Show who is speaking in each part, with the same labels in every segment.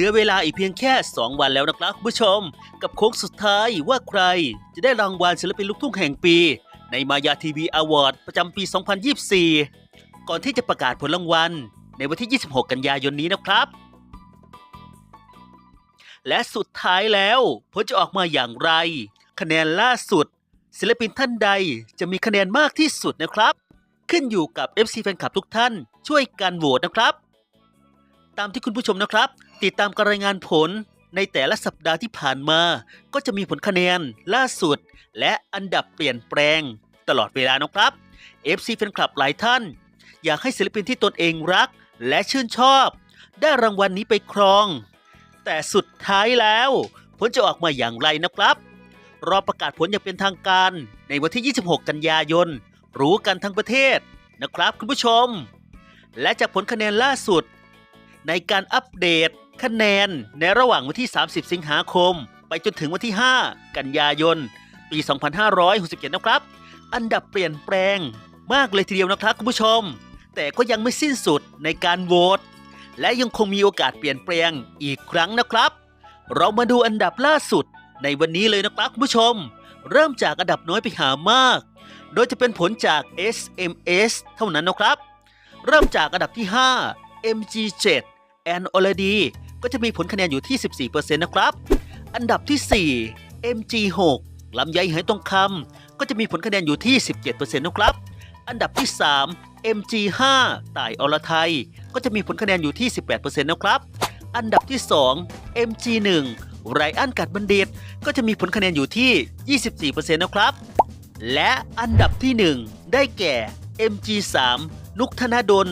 Speaker 1: ลือเวลาอีกเพียงแค่ 2 วันแล้วนะครับคุณผู้ชม กับโค้งสุดท้ายว่าใคร จะได้รางวัลศิลปินลูกทุ่งแห่งปี ในมายาทีวีอวอร์ดประจำปี 2024 ก่อนที่จะประกาศผลรางวัล ในวันที่ 26 กันยายนนี้นะครับ และสุดท้ายแล้วผลจะออกมาอย่างไร คะแนนล่าสุด ศิลปินท่านใดจะมีคะแนนมากที่สุดนะครับ ขึ้นอยู่กับ FC แฟนคลับทุกท่าน ช่วยกันโหวตนะครับ ตามที่คุณผู้ชมนะครับ ติดตามการรายงานผลในแต่ละสัปดาห์ที่ผ่านมา ก็จะมีผลคะแนนล่าสุด และอันดับเปลี่ยนแปลง ตลอดเวลานะครับ FC แฟนคลับหลายท่าน อยากให้ศิลปินที่ตนเองรักและชื่นชอบ ได้รางวัลนนี้ไปครอง แต่สุดท้ายแล้วผลจะออกมาอย่างไรนะครับ รอประกาศผลอย่างเป็นทางการ ในวันที่ 26 กันยายน รู้กันทั้งประเทศนะครับคุณผู้ชม และจากผลคะแนนล่าสุด ในการอัปเดต คะแนนในระหว่างวันที่ 30 สิงหาคม ไปจนถึงวันที่ 5 กันยายน ปี 2567 นะครับ อันดับเปลี่ยนแปลงมากเลยทีเดียวนะครับคุณผู้ชม แต่ก็ยังไม่สิ้นสุดในการโหวตและยังคงมีโอกาสเปลี่ยนแปลงอีกครั้งนะครับ เรามาดูอันดับล่าสุดในวันนี้เลยนะครับคุณผู้ชม เริ่มจากอันดับน้อยไปหามาก โดยจะเป็นผลจาก SMS เท่านั้นนะครับ เริ่มจากอันดับที่ 5 MG7 and Already ก็จะมีผลคะแนนอยู่ที่ 14%นะครับ อันดับที่ 4 MG6 ลำไยไหทองคำก็จะมีผลคะแนนอยู่ที่ 17%นะครับ อันดับที่ 3 MG5 ต่ายอรไทย ก็จะมีผลคะแนนอยู่ที่ 18%นะครับ อันดับที่ 2 MG1 ไรอันกัดบัณฑิต ก็จะมีผลคะแนนอยู่ที่ 24%นะครับ และอันดับที่ 1 ได้แก่ MG3 นุกธนดล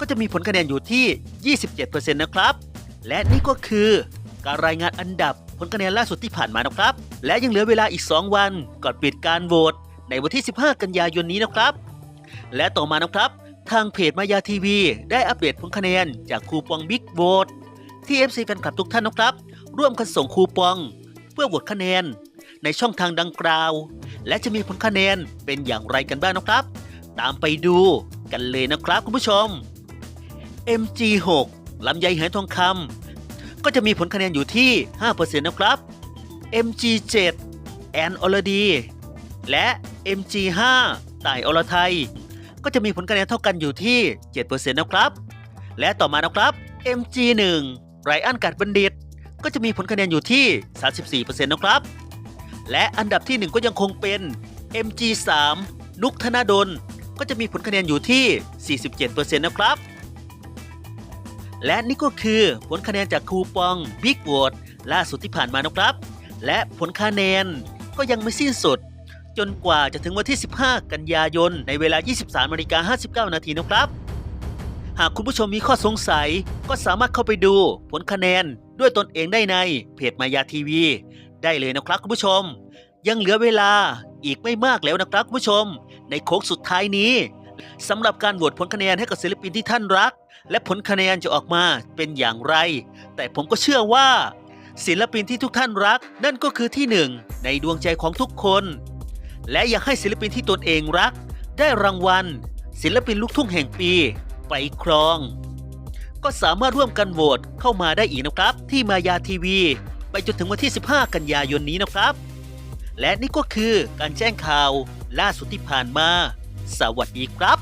Speaker 1: ก็จะมีผลคะแนนอยู่ที่ 27%นะครับ และนี่ก็คือการรายงานอันดับผลคะแนนล่าสุดที่ผ่านมานะครับ และยังเหลือเวลาอีก 2 วันก่อนปิดการโหวตในวันที่ 15 กันยายนนี้นะครับ และต่อมานะครับ ทางเพจมายาทีวี ได้อัปเดตผลคะแนนจากคูปองบิ๊กโหวตที่ FC แฟนคลับทุกท่านนะครับ ร่วมกันส่งคูปอง เพื่อโหวตคะแนน ในช่องทางดังกล่าว และจะมีผลคะแนนเป็นอย่างไรกันบ้างนะครับ ตามไปดูกันเลยนะครับคุณผู้ชม MG6 ลำไยไหทองคำก็จะมีผลคะแนนอยู่ที่ 5%นะครับ MG7 แอนอลดี และ MG5 ต่ายอรไทย ก็จะมีผลคะแนนเท่ากันอยู่ที่ 7%นะครับ และต่อมานะครับ MG1 ไรอันกัดบัณฑิต ก็จะมีผลคะแนนอยู่ที่ 34%นะครับ และอันดับที่ 1 ก็ยังคงเป็น MG3 นุกธนาดล ก็จะมีผลคะแนนอยู่ที่ 47%นะครับ และนี่ก็คือผลคะแนนจากคูปอง Big v o t e ล่าสุดที่ผ่านมานะครับ และผลคะแนนก็ยังไม่สิ้นสุด จนกว่าจะถึงวันที่ 15 กันยายน ในเวลา 23นาฬิกา59 นาทีนะครับ หากคุณผู้ชมมีข้อสงสัยก็สามารถเข้าไปดูผลคะแนนด้วยตนเองได้ในเพจมายาทีวี ได้เลยนะครับคุณผู้ชม ยังเหลือเวลาอีกไม่มากแล้วนะครับคุณผู้ชม ในโค้งสุดท้ายนี้ สำหรับการโหวตผลคะแนนให้กับศิลปินที่ท่านรัก และผลคะแนนจะออกมาเป็นอย่างไร แต่ผมก็เชื่อว่า ศิลปินที่ทุกท่านรัก นั่นก็คือที่หนึ่งในดวงใจของทุกคน และอยากให้ศิลปินที่ตนเองรัก ได้รางวัล ศิลปินลูกทุ่งแห่งปีไปครอง ก็สามารถร่วมกันโหวตเข้ามาได้อีกนะครับ ที่มายาทีวี ไปจนถึงวันที่ 15 กันยายนนี้นะครับ และนี่ก็คือการแจ้งข่าวล่าสุดที่ผ่านมา สวัสดีครับ